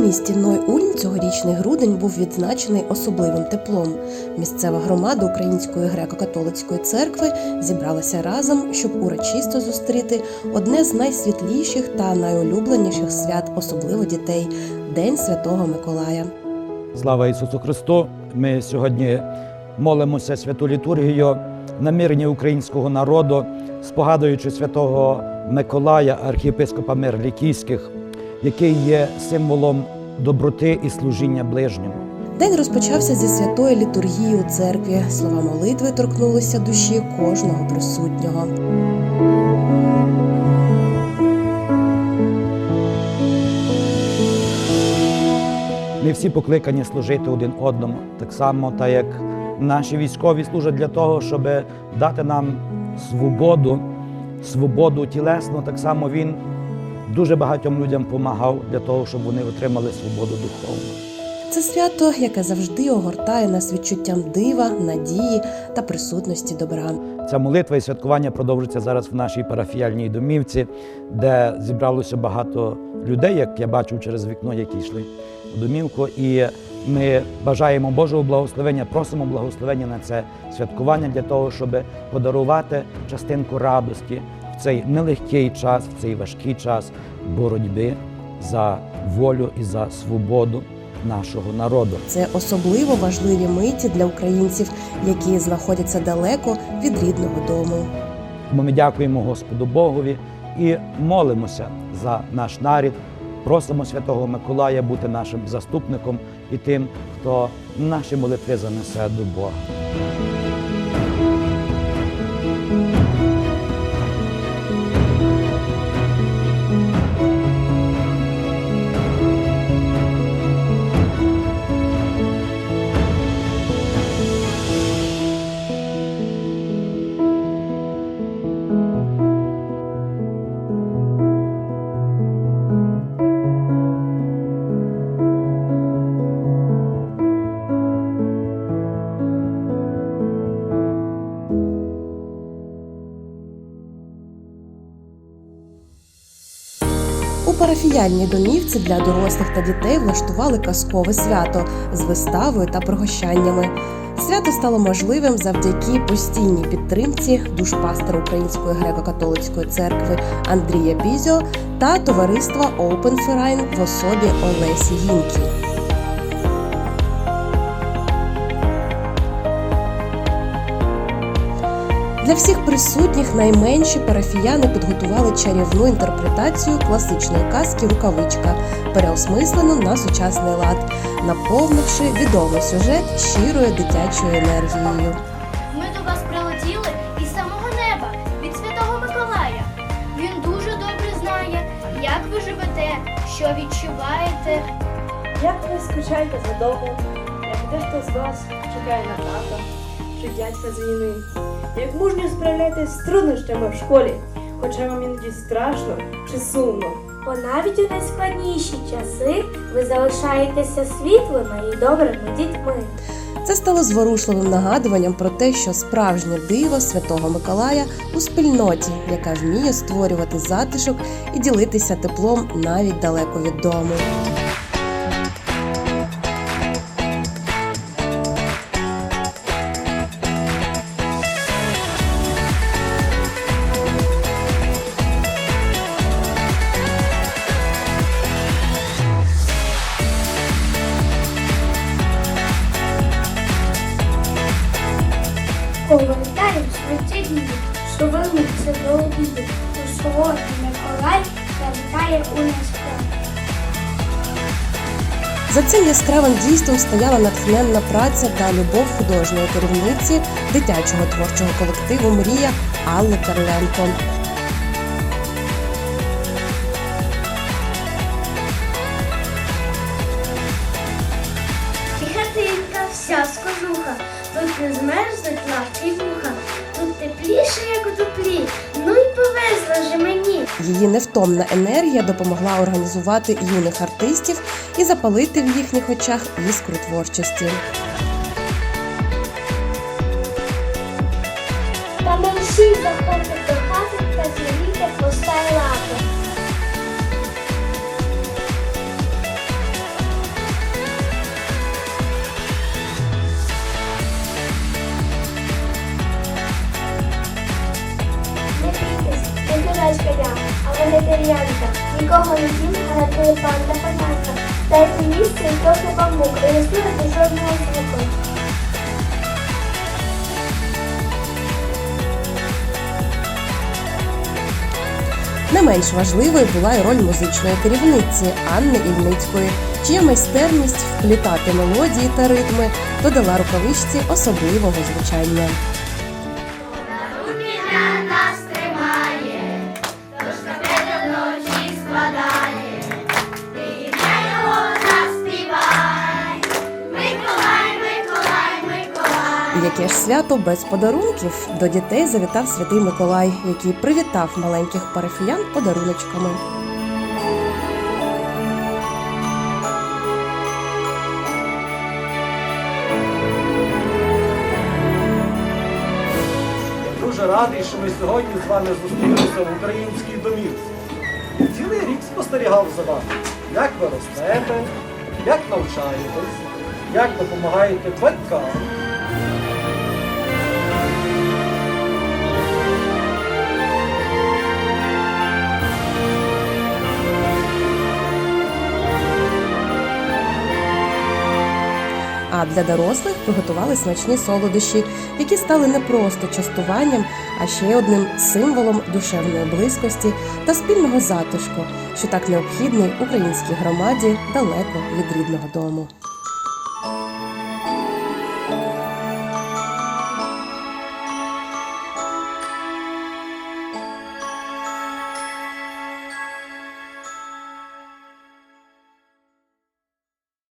місті Ной-Ульм цьогорічний грудень був відзначений особливим теплом. Місцева громада Української греко-католицької церкви зібралася разом, щоб урочисто зустріти одне з найсвітліших та найулюбленіших свят, особливо дітей День Святого Миколая. Слава Ісусу Христу! Ми сьогодні молимося святу літургію намірення українського народу, спогадуючи святого Миколая, архієпископа Мирлікійських, який є символом доброти і служіння ближньому. День розпочався зі святої літургії у церкві. Слова молитви торкнулися душі кожного присутнього. Ми всі покликані служити один одному, так само, так як наші військові служать для того, щоб дати нам свободу, свободу тілесну. Так само він дуже багатьом людям допомагав для того, щоб вони отримали свободу духовну. Це свято, яке завжди огортає нас відчуттям дива, надії та присутності добра. Ця молитва і святкування продовжується зараз в нашій парафіяльній домівці, де зібралося багато людей, як я бачив через вікно, які йшли в домівку. І ми бажаємо Божого благословення, просимо благословення на це святкування для того, щоб подарувати частинку радості в цей нелегкий час, в цей важкий час боротьби за волю і за свободу нашого народу. Це особливо важливі миті для українців, які знаходяться далеко від рідного дому. Тому ми дякуємо Господу Богові і молимося за наш нарід. Просимо Святого Миколая бути нашим заступником і тим, хто наші молитви занесе до Бога. Парафіяльній домівці для дорослих та дітей влаштували казкове свято з виставою та пригощаннями. Свято стало можливим завдяки постійній підтримці душпастера Української греко-католицької церкви Андрія Бізьо та товариства Open Ferrain в особі Олесі Гінкі. Для всіх присутніх найменші парафіяни підготували чарівну інтерпретацію класичної казки Рукавичка, переосмислену на сучасний лад, наповнивши відомий сюжет щирою дитячою енергією. Ми до вас прилетіли із самого неба від Святого Миколая. Він дуже добре знає, як ви живете, що відчуваєте. Як ви скучаєте за домом, як дехто з вас чекає на тата чи дядька з війни, як мужньо справляєтесь з труднощами в школі, хоча вам іноді страшно чи сумно. Бо навіть у найскладніші часи ви залишаєтеся світлими і добрими дітьми. Це стало зворушливим нагадуванням про те, що справжнє диво Святого Миколая у спільноті, яка вміє створювати затишок і ділитися теплом навіть далеко від дому. Вернуться до. У солодкий Миколай завітає у нас. За цим яскравим дійством стояла натхненна праця та любов художньої керівниці дитячого творчого колективу Мрія Алли Карленко. Не й вуха, тут тепліше, як у дуплі, ну й повезла же мені. Її невтомна енергія допомогла організувати юних артистів і запалити в їхніх очах іскру творчості. Та мерщій заходьте до хати та змініть хвоста нікого не дім, а на телефонта подянка. Дайте місце і трохи бамбук, і не слухайте жодного звуку. Не менш важливою була й роль музичної керівниці Анни Ільницької, чия майстерність вплітати мелодії та ритми додала рукавичці особливого звучання. Яке ж свято без подарунків до дітей завітав святий Миколай, який привітав маленьких парафіян подаруночками. Дуже радий, що ми сьогодні з вами зустрілися в українській домівці. Цілий рік спостерігав за вами, як ви ростете, як навчаєтесь, як допомагаєте батькам. Для дорослих приготували смачні солодощі, які стали не просто частуванням, а ще одним символом душевної близькості та спільного затишку, що так необхідний українській громаді далеко від рідного дому.